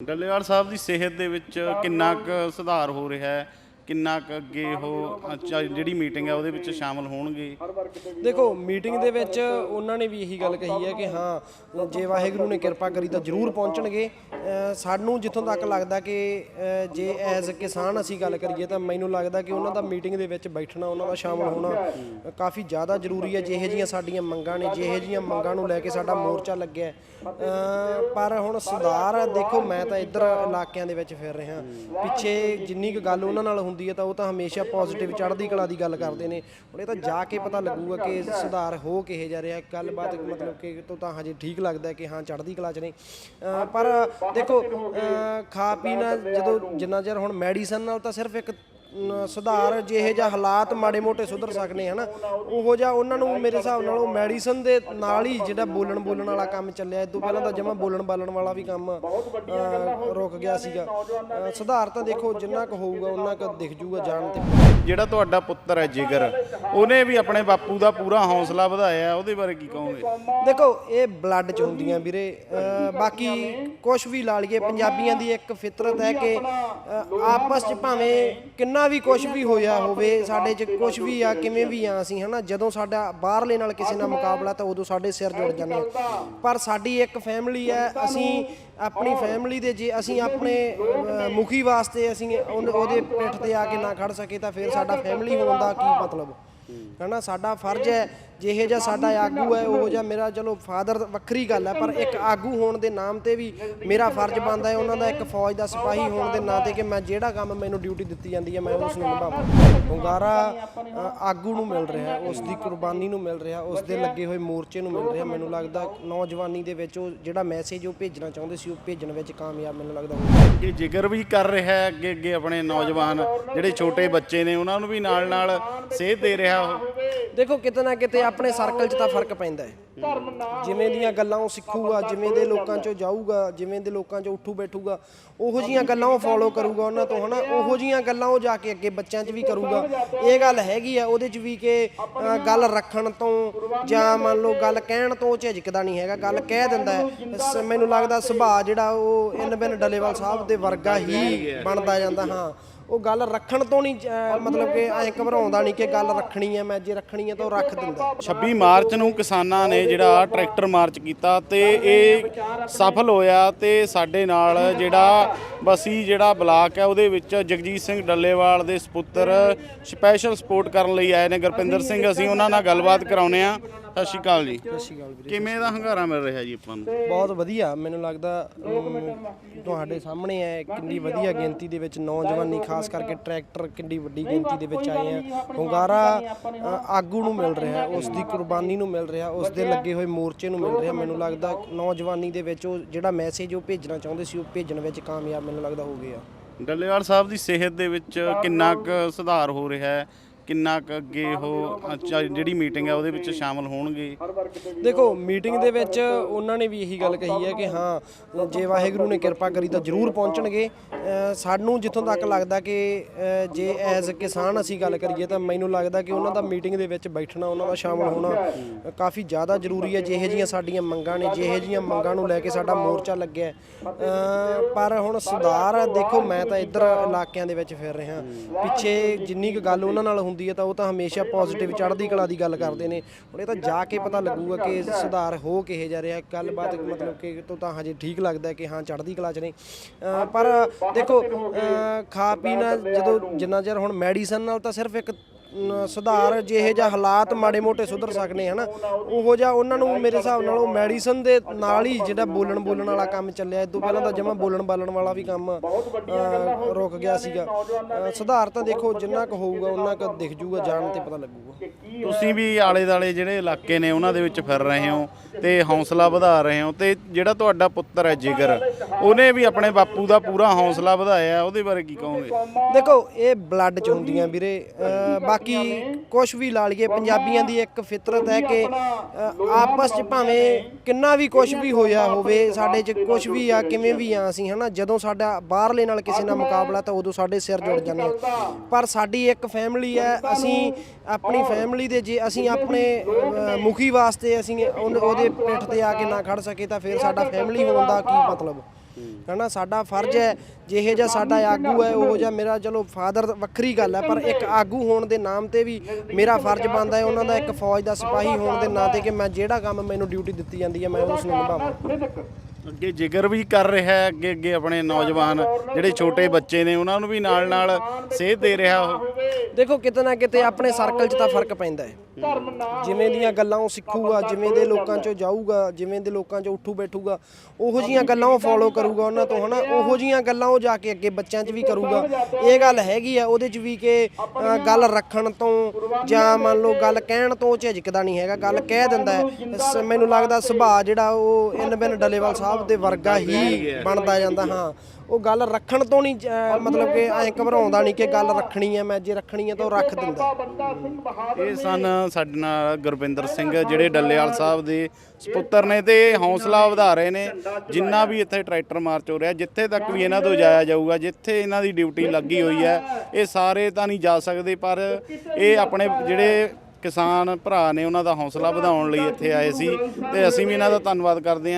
ਡੱਲੇਵਾਲ ਸਾਹਿਬ ਦੀ ਸਿਹਤ ਦੇ ਵਿੱਚ ਕਿੰਨਾ ਕੁ ਸੁਧਾਰ ਹੋ ਰਿਹਾ ਹੈ? ਕਿੰਨਾ ਕੁ ਅੱਗੇ ਉਹ ਅੱਛਾ ਜਿਹੜੀ ਮੀਟਿੰਗ ਹੈ ਉਹਦੇ ਵਿੱਚ ਸ਼ਾਮਲ ਹੋਣਗੇ? ਦੇਖੋ ਮੀਟਿੰਗ ਦੇ ਵਿੱਚ ਉਹਨਾਂ ਨੇ ਵੀ ਇਹੀ ਗੱਲ ਕਹੀ ਹੈ ਕਿ ਹਾਂ, ਜੇ ਵਾਹਿਗੁਰੂ ਨੇ ਕਿਰਪਾ ਕਰੀ ਤਾਂ ਜ਼ਰੂਰ ਪਹੁੰਚਣਗੇ। ਸਾਨੂੰ ਜਿੱਥੋਂ ਤੱਕ ਲੱਗਦਾ ਕਿ ਜੇ ਐਜ਼ ਕਿਸਾਨ ਅਸੀਂ ਗੱਲ ਕਰੀਏ ਤਾਂ ਮੈਨੂੰ ਲੱਗਦਾ ਕਿ ਉਹਨਾਂ ਦਾ ਮੀਟਿੰਗ ਦੇ ਵਿੱਚ ਬੈਠਣਾ, ਉਹਨਾਂ ਦਾ ਸ਼ਾਮਲ ਹੋਣਾ ਕਾਫੀ ਜ਼ਿਆਦਾ ਜ਼ਰੂਰੀ ਹੈ। ਜਿਹੇ ਜੀਆਂ ਸਾਡੀਆਂ ਮੰਗਾਂ ਨੇ, ਜਿਹੇ ਜੀਆਂ ਮੰਗਾਂ ਨੂੰ ਲੈ ਕੇ ਸਾਡਾ ਮੋਰਚਾ ਲੱਗਿਆ ਪਰ ਹੁਣ ਸੁਧਾਰ ਦੇਖੋ, ਮੈਂ ਤਾਂ ਇੱਧਰ ਇਲਾਕਿਆਂ ਦੇ ਵਿੱਚ ਫਿਰ ਰਿਹਾ। ਪਿੱਛੇ ਜਿੰਨੀ ਕੁ ਗੱਲ ਉਹਨਾਂ ਨਾਲ ਹੁੰਦੀ ਹੈ ਤਾਂ ਉਹ ਤਾਂ ਹਮੇਸ਼ਾ ਪੋਜ਼ਿਟਿਵ ਚੜ੍ਹਦੀ ਕਲਾ ਦੀ ਗੱਲ ਕਰਦੇ ਨੇ। ਹੁਣ ਇਹ ਤਾਂ ਜਾ ਕੇ ਪਤਾ ਲੱਗੂਗਾ ਕਿ ਸੁਧਾਰ ਹੋ ਕਿਹੇ ਜਾ ਰਿਹਾ। ਗੱਲਬਾਤ ਮਤਲਬ ਕਿ ਤੋਂ ਤਾਂ ਹਜੇ ਠੀਕ ਲੱਗਦਾ ਕਿ ਹਾਂ ਚੜ੍ਹਦੀ ਕਲਾ 'ਚ ਨੇ। ਪਰ ਦੇਖੋ ਅ, ਖਾ ਪੀਣਾ ਜਦੋਂ ਜਿੰਨਾ ਚਿਰ ਹੁਣ ਮੈਡੀਸਨ ਨਾਲ ਤਾਂ ਸਿਰਫ ਇੱਕ ਸੁਧਾਰ ਜਿਹੇ ਜਿਹਾ ਹਾਲਾਤ ਮਾੜੇ ਮੋਟੇ ਸੁਧਰ ਸਕਨੇ ਹਨਾ? ਉਹੋ ਜਿਹਾ ਉਹਨਾਂ ਨੂੰ ਮੇਰੇ ਹਿਸਾਬ ਨਾਲ ਉਹ ਮੈਡੀਸਨ ਦੇ ਨਾਲ ਹੀ ਜਿਹੜਾ ਬੋਲਣ ਬੋਲਣ ਵਾਲਾ ਕੰਮ ਚੱਲਿਆ ਇਸ ਤੋਂ ਪਹਿਲਾਂ ਤਾਂ ਜਮਾ ਬੋਲਣ ਬਾਲਣ ਵਾਲਾ ਵੀ ਕੰਮ ਰੁਕ ਗਿਆ ਸੀਗਾ। ਸੁਧਾਰ ਤਾਂ ਦੇਖੋ ਜਿੰਨਾ ਕੁ ਹੋਊਗਾ ਉਹਨਾਂ ਕੁ ਦਿਖ ਜੂਗਾ ਜਾਣ ਤੇ। ਜਿਹੜਾ ਤੁਹਾਡਾ ਪੁੱਤਰ ਹੈ ਜਿਗਰ ਉਹਨੇ ਵੀ ਆਪਣੇ ਬਾਪੂ ਦਾ ਪੂਰਾ ਹੌਸਲਾ ਵਧਾਇਆ ਉਹਦੇ ਬਾਰੇ ਕੀ ਕਹੋਗੇ? ਦੇਖੋ ਇਹ ਬਲੱਡ ਚ ਹੁੰਦੀਆਂ ਵੀਰੇ। ਬਾਕੀ ਕੁਝ ਵੀ ਲਾ ਲਈਏ ਪੰਜਾਬੀਆਂ ਦੀ ਇੱਕ ਫਿਤਰਤ ਹੈ ਕਿ ਆਪਸ ਚ ਭਾਵੇਂ ਕਿੰਨਾ ਵੀ ਕੁਝ ਵੀ ਹੋਇਆ ਹੋਵੇ, ਸਾਡੇ ਚ ਕੁਝ ਵੀ ਆ, ਕਿਵੇਂ ਵੀ ਆ ਅਸੀਂ, ਹਨਾ? ਜਦੋਂ ਸਾਡਾ ਬਾਹਰਲੇ ਨਾਲ ਕਿਸੇ ਨਾਲ ਮੁਕਾਬਲਾ ਤਾਂ ਉਦੋਂ ਸਾਡੇ ਸਿਰ ਜੁੜ ਜਾਂਦੇ ਆ। ਪਰ ਸਾਡੀ ਇੱਕ ਫੈਮਿਲੀ ਹੈ ਅਸੀਂ ਆਪਣੀ ਫੈਮਿਲੀ ਦੇ ਜੇ ਅਸੀਂ ਆਪਣੇ, ਅਹ, ਮੁਖੀ ਵਾਸਤੇ ਅਸੀਂ ਉਹਨ- ਉਹਦੇ ਪਿੱਠ ਤੇ ਆ ਕੇ ਨਾ ਖੜ ਸਕੇ ਤਾਂ ਫਿਰ ਸਾਡਾ ਫੈਮਿਲੀ ਹੋਣ ਦਾ ਕੀ ਮਤਲਬ? ਹਨਾ ਸਾਡਾ ਫਰਜ਼ ਹੈ ਜਿਹੇ ਜਿਹਾ ਸਾਡਾ ਆਗੂ ਹੈ ਉਹ ਜਿਹਾ ਮੇਰਾ ਚਲੋ ਫਾਦਰ ਵੱਖਰੀ ਗੱਲ ਹੈ ਪਰ ਇੱਕ ਆਗੂ ਹੋਣ ਦੇ ਨਾਮ ਤੇ ਵੀ ਮੇਰਾ ਫਰਜ਼ ਬਣਦਾ ਹੈ ਉਹਨਾਂ ਦਾ ਇੱਕ ਫੌਜ ਦਾ ਸਿਪਾਹੀ ਹੋਣ ਦੇ ਨਾਂ ਤੇ ਕਿ ਮੈਂ ਜਿਹੜਾ ਕੰਮ ਮੈਨੂੰ ਡਿਊਟੀ ਦਿੱਤੀ ਜਾਂਦੀ ਹੈ ਮੈਂ ਉਸ ਨੂੰ ਨਿਭਾਵਾਂ ਹੁੰਗਾਰਾ ਆਗੂ ਨੂੰ ਮਿਲ ਰਿਹਾ ਉਸ ਦੀ ਕੁਰਬਾਨੀ ਨੂੰ ਮਿਲ ਰਿਹਾ ਉਸ ਦੇ ਲੱਗੇ ਹੋਏ ਮੋਰਚੇ ਨੂੰ ਮਿਲ ਰਿਹਾ ਮੈਨੂੰ ਲੱਗਦਾ ਨੌਜਵਾਨੀ ਦੇ ਵਿੱਚ ਉਹ ਜਿਹੜਾ ਮੈਸੇਜ ਉਹ ਭੇਜਣਾ ਚਾਹੁੰਦੇ ਸੀ ਉਹ ਭੇਜਣ ਵਿੱਚ ਕਾਮਯਾਬ ਮੈਨੂੰ ਲੱਗਦਾ ਕਿ ਜਿਗਰ ਵੀ ਕਰ ਰਿਹਾ ਹੈ ਅੱਗੇ ਅੱਗੇ ਆਪਣੇ ਨੌਜਵਾਨ ਜਿਹੜੇ ਛੋਟੇ ਬੱਚੇ ਨੇ ਉਹਨਾਂ ਨੂੰ ਵੀ ਨਾਲ ਨਾਲ ਸੇਧ ਦੇ ਰਿਹਾ ਉਹ ਦੇਖੋ, ਕਿਤੇ ਨਾ ਕਿਤੇ ਆਪਣੇ ਸਰਕਲ 'ਚ ਤਾਂ ਫ਼ਰਕ ਪੈਂਦਾ ਹੈ। ਜਿਵੇਂ ਦੀਆਂ ਗੱਲਾਂ ਉਹ ਸਿੱਖੂਗਾ, ਜਿਵੇਂ ਦੇ ਲੋਕਾਂ 'ਚੋਂ ਜਾਊਗਾ, ਜਿਵੇਂ ਦੇ ਲੋਕਾਂ 'ਚੋਂ ਉੱਠੂ ਬੈਠੂਗਾ, ਉਹੋ ਜੀਆਂ ਗੱਲਾਂ ਉਹ ਫੋਲੋ ਕਰੂਗਾ ਉਹਨਾਂ ਤੋਂ, ਹਨਾ? ਉਹੋ ਜੀਆਂ ਗੱਲਾਂ ਉਹ ਜਾ ਕੇ ਅੱਗੇ ਬੱਚਿਆਂ 'ਚ ਵੀ ਕਰੂਗਾ। ਇਹ ਗੱਲ ਹੈਗੀ ਆ, ਉਹਦੇ 'ਚ ਵੀ ਕਿ ਗੱਲ ਰੱਖਣ ਤੋਂ ਜਾਂ ਮੰਨ ਲਓ ਗੱਲ ਕਹਿਣ ਤੋਂ ਝਿਜਕਦਾ ਨਹੀਂ ਹੈਗਾ, ਗੱਲ ਕਹਿ ਦਿੰਦਾ ਹੈ। ਮੈਨੂੰ ਲੱਗਦਾ ਸੁਭਾਅ ਜਿਹੜਾ ਉਹ ਇਨ ਬਿਨ ਡਲੇਵਾਲ ਸਾਹਿਬ ਦੇ ਵਰਗਾ ਹੀ ਬਣਦਾ ਜਾਂਦਾ, ਹਾਂ। ਉਹ ਗੱਲ ਰੱਖਣ ਤੋਂ ਨਹੀਂ ਮਤਲਬ ਕਿ ਐਂ ਘਬਰਾਉਂਦਾ ਨਹੀਂ ਕਿ ਗੱਲ ਰੱਖਣੀ ਹੈ ਮੈਂ ਜੇ ਰੱਖਣੀ ਹੈ ਤਾਂ ਉਹ ਰੱਖ ਦਿੰਦਾ। 26 ਮਾਰਚ ਨੂੰ ਕਿਸਾਨਾਂ ਨੇ ਜਿਹੜਾ ਟਰੈਕਟਰ ਮਾਰਚ ਕੀਤਾ ਤੇ ਇਹ ਸਫਲ ਹੋਇਆ ਤੇ ਸਾਡੇ ਨਾਲ ਜਿਹੜਾ ਬਸੀ ਜਿਹੜਾ ਬਲਾਕ ਹੈ ਉਹਦੇ ਵਿੱਚ ਜਗਜੀਤ ਸਿੰਘ ਡੱਲੇਵਾਲ ਦੇ ਸੁਪੁੱਤਰ ਸਪੈਸ਼ਲ ਸਪੋਰਟ ਕਰਨ ਲਈ ਆਏ ਨੇ। ਗੁਰਪਿੰਦਰ ਸਿੰਘ ਅਸੀਂ ਉਹਨਾਂ ਨਾਲ ਗੱਲਬਾਤ ਕਰਾਉਨੇ ਆ ਸਤਿ ਸ਼੍ਰੀ ਅਕਾਲ ਜੀ। ਸਤਿ ਸ਼੍ਰੀ ਅਕਾਲ ਵੀਰੇ। ਕਿਵੇਂ ਦਾ ਹੰਗਾਰਾ ਮਿਲ ਰਿਹਾ ਜੀ ਆਪਾਂ ਨੂੰ? ਬਹੁਤ ਵਧੀਆ ਮੈਨੂੰ ਲੱਗਦਾ ਤੁਹਾਡੇ ਸਾਹਮਣੇ ਹੈ ਕਿੰਨੀ ਵਧੀਆ ਗਿਣਤੀ ਦੇ ਵਿੱਚ ਨੌਜਵਾਨੀ ਖਾਸ ਕਰਕੇ ਟਰੈਕਟਰ ਕਿੰਨੀ ਵੱਡੀ ਗਿਣਤੀ ਦੇ ਵਿੱਚ ਆਏ ਆ। ਹੁੰਗਾਰਾ ਆਗੂ ਨੂੰ ਮਿਲ ਰਿਹਾ ਉਸ ਦੀ ਕੁਰਬਾਨੀ ਨੂੰ ਮਿਲ ਰਿਹਾ ਉਸ ਦੇ ਲੱਗੇ ਹੋਏ ਮੋਰਚੇ ਨੂੰ ਮਿਲ ਰਿਹਾ। ਮੈਨੂੰ ਲੱਗਦਾ ਨੌਜਵਾਨੀ ਦੇ ਵਿੱਚ ਉਹ ਜਿਹੜਾ ਮੈਸੇਜ ਉਹ ਭੇਜਣਾ ਚਾਹੁੰਦੇ ਸੀ ਉਹ ਭੇਜਣ ਵਿੱਚ ਕਾਮਯਾਬ ਮੈਨੂੰ ਲੱਗਦਾ ਹੋ ਗਏ ਆ ਡੱਲੇਵਾਲ ਸਾਹਿਬ ਦੀ ਸਿਹਤ ਦੇ ਵਿੱਚ ਕਿੰਨਾ ਕੁ ਸੁਧਾਰ ਹੋ ਰਿਹਾ ਹੈ? ਕਿੰਨਾ ਕੁ ਅੱਗੇ ਉਹ ਅੱਛਾ ਜਿਹੜੀ ਮੀਟਿੰਗ ਹੈ ਉਹਦੇ ਵਿੱਚ ਸ਼ਾਮਲ ਹੋਣਗੇ? ਦੇਖੋ ਮੀਟਿੰਗ ਦੇ ਵਿੱਚ ਉਹਨਾਂ ਨੇ ਵੀ ਇਹੀ ਗੱਲ ਕਹੀ ਹੈ ਕਿ ਹਾਂ ਜੇ ਵਾਹਿਗੁਰੂ ਨੇ ਕਿਰਪਾ ਕਰੀ ਤਾਂ ਜ਼ਰੂਰ ਪਹੁੰਚਣਗੇ। ਅ, ਸਾਨੂੰ ਜਿੱਥੋਂ ਤੱਕ ਲੱਗਦਾ ਕਿ ਅ, ਜੇ ਐਜ਼ ਕਿਸਾਨ ਅਸੀਂ ਗੱਲ ਕਰੀਏ ਤਾਂ ਮੈਨੂੰ ਲੱਗਦਾ ਕਿ ਉਹਨਾਂ ਦਾ ਮੀਟਿੰਗ ਦੇ ਵਿੱਚ ਬੈਠਣਾ ਉਹਨਾਂ ਦਾ ਸ਼ਾਮਲ ਹੋਣਾ ਅ, ਕਾਫੀ ਜ਼ਿਆਦਾ ਜ਼ਰੂਰੀ ਹੈ। ਜਿਹੇ ਜੀਆਂ ਸਾਡੀਆਂ ਮੰਗਾਂ ਨੇ ਜਿਹੇ ਜੀਆਂ ਮੰਗਾਂ ਨੂੰ ਲੈ ਕੇ ਸਾਡਾ ਮੋਰਚਾ ਲੱਗਿਆ ਹੈ। ਅ, ਪਰ ਹੁਣ ਸੁਧਾਰ ਦੇਖੋ ਮੈਂ ਤਾਂ ਇੱਧਰ ਇਲਾਕਿਆਂ ਦੇ ਵਿੱਚ ਫਿਰ ਰਿਹਾ। ਪਿੱਛੇ ਜਿੰਨੀ ਕੁ ਗੱਲ ਉਹਨਾਂ ਨਾਲ ਹੁੰਦੀ ਹੈ ਤਾਂ ਉਹ ਤਾਂ ਹਮੇਸ਼ਾ ਪੋਜ਼ਿਟਿਵ ਚੜ੍ਹਦੀ ਕਲਾ ਦੀ ਗੱਲ ਕਰਦੇ ਨੇ। ਹੁਣ ਇਹ ਤਾਂ ਜਾ ਕੇ ਪਤਾ ਲੱਗੂਗਾ ਕਿ ਸੁਧਾਰ ਹੋ ਕਿਹੇ ਜਾ ਰਿਹਾ। ਗੱਲਬਾਤ ਮਤਲਬ ਕਿ ਤੋਂ ਤਾਂ ਹਜੇ ਠੀਕ ਲੱਗਦਾ ਕਿ ਹਾਂ ਚੜ੍ਹਦੀ ਕਲਾ 'ਚ ਨੇ। ਪਰ ਦੇਖੋ ਅ, ਖਾ ਪੀਣਾ ਜਦੋਂ ਜਿੰਨਾ ਚਿਰ ਹੁਣ ਮੈਡੀਸਨ ਨਾਲ ਤਾਂ ਸਿਰਫ ਇੱਕ ਸੁਧਾਰ ਜਿਹੇ ਜਿਹਾ ਹਾਲਾਤ ਮਾੜੇ ਮੋਟੇ ਸੁਧਰ ਸਕਨੇ ਹਨਾ? ਉਹੋ ਜਿਹਾ ਉਹਨਾਂ ਨੂੰ ਮੇਰੇ ਹਿਸਾਬ ਨਾਲ ਉਹ ਮੈਡੀਸਨ ਦੇ ਨਾਲ ਹੀ ਜਿਹੜਾ ਬੋਲਣ ਬੋਲਣ ਵਾਲਾ ਕੰਮ ਚੱਲਿਆ ਇਸ ਤੋਂ ਪਹਿਲਾਂ ਤਾਂ ਜਮਾ ਬੋਲਣ ਬਾਲਣ ਵਾਲਾ ਵੀ ਕੰਮ ਰੁਕ ਗਿਆ ਸੀਗਾ। ਸੁਧਾਰ ਤਾਂ ਦੇਖੋ ਜਿੰਨਾ ਕੁ ਹੋਊਗਾ ਉਹਨਾਂ ਕੁ ਦਿਖ ਜੂਗਾ ਜਾਣ ਤੇ ਪਤਾ ਲੱਗੂਗਾ। ਤੁਸੀਂ ਵੀ ਆਲੇ ਦਾਲੇ ਜਿਹੜੇ ਇਲਾਕੇ ਨੇ ਉਹਨਾਂ ਦੇ ਵਿੱਚ ਫਿਰ ਰਹੇ ਹੋ ਤੇ ਹੌਸਲਾ ਵਧਾ ਰਹੇ ਹੋ ਤੇ ਜਿਹੜਾ ਤੁਹਾਡਾ ਪੁੱਤਰ ਹੈ ਜਿਗਰ ਉਹਨੇ ਵੀ ਆਪਣੇ ਬਾਪੂ ਦਾ ਪੂਰਾ ਹੌਸਲਾ ਵਧਾਇਆ ਉਹਦੇ ਬਾਰੇ ਕੀ ਕਹੋਗੇ? ਦੇਖੋ ਇਹ ਬਲੱਡ ਚ ਹੁੰਦੀਆਂ ਵੀਰੇ। ਬਾਕੀ ਕੁਝ ਵੀ ਲਾ ਲਈਏ, ਪੰਜਾਬੀਆਂ ਦੀ ਇੱਕ ਫਿਤਰਤ ਹੈ ਕਿ ਆਪਸ ਚ ਭਾਵੇਂ ਕਿੰਨਾ ਵੀ ਕੁਝ ਵੀ ਹੋਇਆ ਹੋਵੇ, ਸਾਡੇ ਚ ਕੁਝ ਵੀ ਆ, ਕਿਵੇਂ ਵੀ ਆ ਅਸੀਂ, ਹਨਾ, ਜਦੋਂ ਸਾਡਾ ਬਾਹਰਲੇ ਨਾਲ ਕਿਸੇ ਨਾਲ ਮੁਕਾਬਲਾ ਤਾਂ ਉਦੋਂ ਸਾਡੇ ਸਿਰ ਜੁੜ ਜਾਂਦੇ ਆ। ਪਰ ਸਾਡੀ ਇੱਕ ਫੈਮਿਲੀ ਹੈ, ਅਸੀਂ ਆਪਣੀ ਫੈਮਿਲੀ ਦੇ ਜੇ ਅਸੀਂ ਆਪਣੇ ਮੁਖੀ ਵਾਸਤੇ ਅਸੀਂ ਉਹਨ- ਉਹਦੇ ਪਿੱਠ ਤੇ ਆ ਕੇ ਨਾ ਖੜ ਸਕੇ ਤਾਂ ਫਿਰ ਸਾਡਾ ਫੈਮਿਲੀ ਹੋਣ ਦਾ ਕੀ ਮਤਲਬ? ਹਨਾ ਸਾਡਾ ਫਰਜ਼ ਹੈ ਜਿਹੇ ਜਿਹਾ ਸਾਡਾ ਆਗੂ ਹੈ ਉਹ ਜਿਹਾ ਮੇਰਾ ਚਲੋ ਫਾਦਰ ਵੱਖਰੀ ਗੱਲ ਹੈ ਪਰ ਇੱਕ ਆਗੂ ਹੋਣ ਦੇ ਨਾਮ ਤੇ ਵੀ ਮੇਰਾ ਫਰਜ਼ ਬਣਦਾ ਹੈ ਉਹਨਾਂ ਦਾ ਇੱਕ ਫੌਜ ਦਾ ਸਿਪਾਹੀ ਹੋਣ ਦੇ ਨਾਂ ਤੇ ਕਿ ਮੈਂ ਜਿਹੜਾ ਕੰਮ ਮੈਨੂੰ ਡਿਊਟੀ ਦਿੱਤੀ ਜਾਂਦੀ ਹੈ ਮੈਂ ਉਸ ਨੂੰ ਨਿਭਾਵਾਂ। ਅੱਗੇ ਜ਼ਿਕਰ ਵੀ ਕਰ ਰਿਹਾ ਹੈ ਅੱਗੇ ਅੱਗੇ ਆਪਣੇ ਨੌਜਵਾਨ ਜਿਹੜੇ ਛੋਟੇ ਬੱਚੇ ਨੇ ਉਹਨਾਂ ਨੂੰ ਵੀ ਨਾਲ ਨਾਲ ਸੇਧ ਦੇ ਰਿਹਾ ਉਹ। ਦੇਖੋ ਕਿਤੇ ਨਾ ਕਿਤੇ ਆਪਣੇ ਸਰਕਲ 'ਚ ਤਾਂ ਫ਼ਰਕ ਪੈਂਦਾ ਹੈ। ਜਿਵੇਂ ਦੀਆਂ ਗੱਲਾਂ ਉਹ ਸਿੱਖੂਗਾ ਜਿਵੇਂ ਦੇ ਲੋਕਾਂ 'ਚੋਂ ਜਾਊਗਾ ਜਿਵੇਂ ਦੇ ਲੋਕਾਂ 'ਚ ਉੱਠੂ ਬੈਠੂਗਾ ਉਹੋ ਜੀਆਂ ਗੱਲਾਂ ਉਹ ਫੋਲੋ ਕਰੂਗਾ ਉਹਨਾਂ ਤੋਂ ਹਨਾ? ਉਹੋ ਜੀਆਂ ਗੱਲਾਂ ਉਹ ਜਾ ਕੇ ਅੱਗੇ ਬੱਚਿਆਂ 'ਚ ਵੀ ਕਰੂਗਾ। ਇਹ ਗੱਲ ਹੈਗੀ ਆ ਉਹਦੇ 'ਚ ਵੀ ਕਿ ਅ, ਗੱਲ ਰੱਖਣ ਤੋਂ ਜਾਂ ਮੰਨ ਲਓ ਗੱਲ ਕਹਿਣ ਤੋਂ ਝਿਜਕਦਾ ਨਹੀਂ ਹੈਗਾ ਗੱਲ ਕਹਿ ਦਿੰਦਾ ਹੈ। ਮੈਨੂੰ ਲੱਗਦਾ ਸੁਭਾਅ ਜਿਹੜਾ ਉਹ ਇਨ ਬਿਨ ਡੱਲੇਵਾਲ ਸਾਹਿਬ ਦੇ ਵਰਗਾ ਹੀ ਬਣਦਾ ਜਾਂਦਾ ਹਾਂ। ਉਹ ਗੱਲ ਰੱਖਣ ਤੋਂ ਨਹੀਂ ਮਤਲਬ ਕਿ ਐਂ ਘਬਰਾਉਂਦਾ ਨਹੀਂ ਕਿ ਗੱਲ ਰੱਖਣੀ ਹੈ ਮੈਂ ਜੇ ਰੱਖਣੀ ਹੈ ਤਾਂ ਉਹ ਰੱਖ ਦਿੰਦਾ। ਇਹ ਸਨ ਸਾਡੇ ਨਾਲ ਗੁਰਵਿੰਦਰ ਸਿੰਘ ਜਿਹੜੇ ਡੱਲੇਵਾਲ ਸਾਹਿਬ ਦੇ ਸੁਪੁੱਤਰ ਨੇ ਤੇ ਇਹ ਹੌਸਲਾ ਵਧਾ ਰਹੇ ਨੇ ਜਿੰਨਾ ਵੀ ਇੱਥੇ ਟਰੈਕਟਰ ਮਾਰਚ ਹੋ ਰਿਹਾ ਜਿੱਥੇ ਤੱਕ ਵੀ ਇਹਨਾਂ ਤੋਂ ਜਾਇਆ ਜਾਊਗਾ ਜਿੱਥੇ ਇਹਨਾਂ ਦੀ ਡਿਊਟੀ ਲੱਗੀ ਹੋਈ ਹੈ ਇਹ ਸਾਰੇ ਤਾਂ ਨਹੀਂ ਜਾ ਸਕਦੇ ਪਰ ਇਹ ਆਪਣੇ ਜਿਹੜੇ ਕਿਸਾਨ ਭਰਾ ਨੇ ਉਹਨਾਂ ਦਾ ਹੌਸਲਾ ਵਧਾਉਣ ਲਈ ਇੱਥੇ ਆਏ ਸੀ ਤੇ ਅਸੀਂ ਵੀ ਇਹਨਾਂ ਦਾ ਧੰਨਵਾਦ ਕਰਦੇ ਹਾਂ।